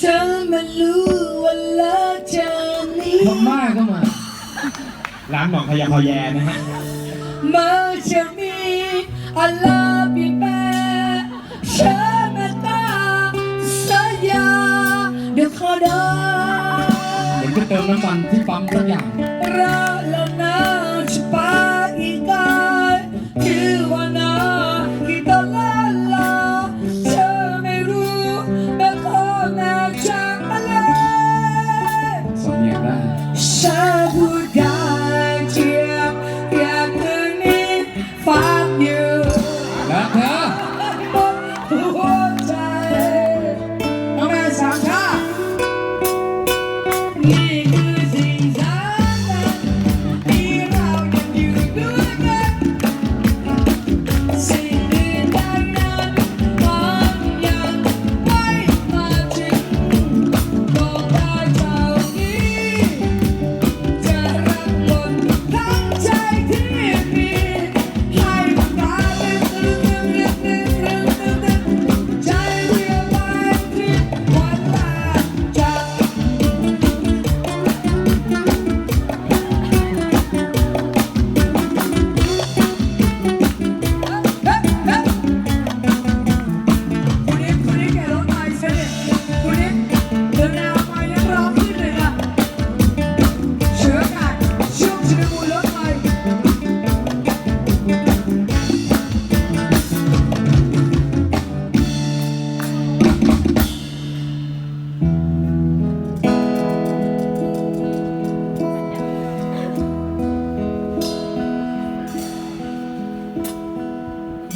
ฉันมันรู้ว่าเลิกจากนี้พม่าก็มา ร้านหนองพยาพอแยนะฮะมันจะมีอะไรเปลี่ยนแปลงฉันไม่ต้องสัญญาเดี๋ยวขอได้เหมือนจะเติมน้ำมันที่ปั๊มสักอย่างรัก นี่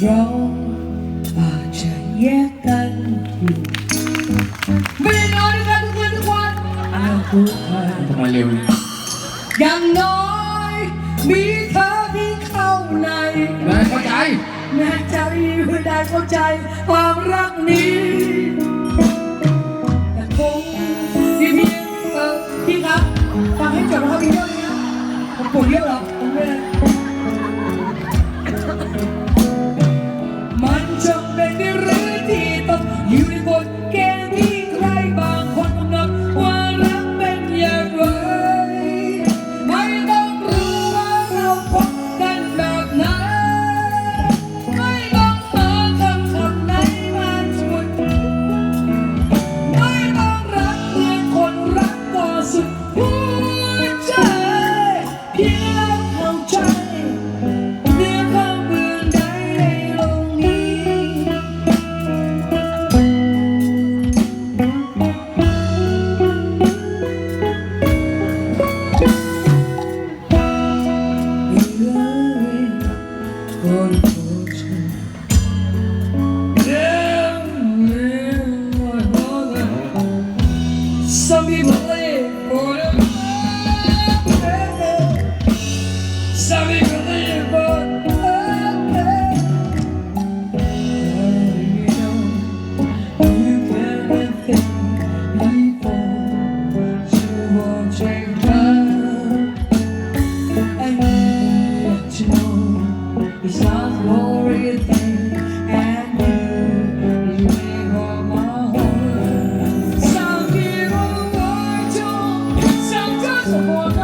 เราอาจจะแยกกันอยู่ไม่ได้นอนด้วยกันทุกคืนทุกวันอาวทุกันทำไมเร็วเนี่ยอย่างน้อย มีเธอที่เข้าในได้เข้าใจแน่ใจไม่ได้เข้าใจความรักนี้ แต่คงพี่พี่เออพี่ครับฟังให้จบแล้วครับพี่เยอะเลยนะผมปวดเยอะเหรอผมไม่ someone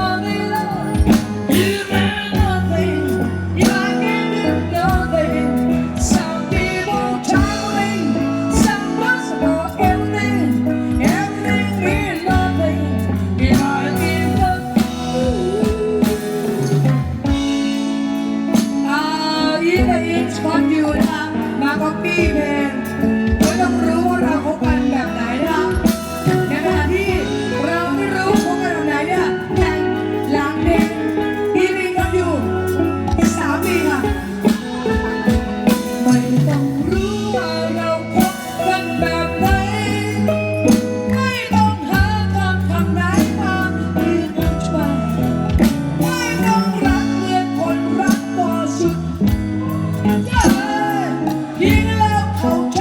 Thank.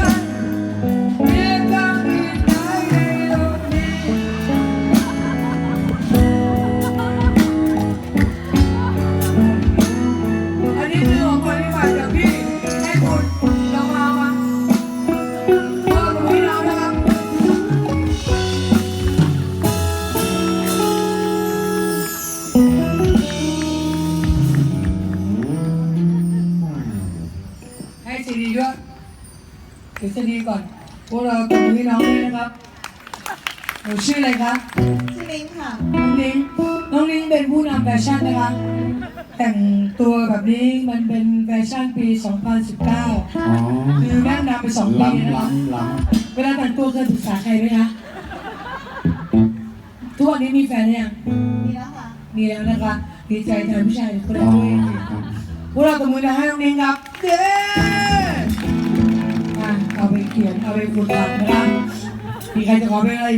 เดี๋ยวจะดีก่อน พวกเราตรงนี้น้องด้วยนะครับหนูชื่ออะไรครับ ชื่อลิงค่ะ น้องลิง น้องลิงเป็นผู้นำแฟชั่นนะคะ แต่งตัวแบบนี้มันเป็นแฟชั่นปี 2019 อ๋อคือแม่งนำไปสองปีล้ำนะคะล้ำล้เวลาแต่งตัวเคยปรึกษาใครไหมคะทุกวันนี้มีแฟนหรือยัง มีแล้วค่ะ มีแล้วนะคะดีใจแทนผู้ชายคนำนั้อ๋นอด้วยจริงครับๆพวกเราตบมือดังให้น้องลิงครับ เย้อะ เอาไปเขียนเอาไปฝึกหัดนะคะมีใครจะขอเป็นอะไร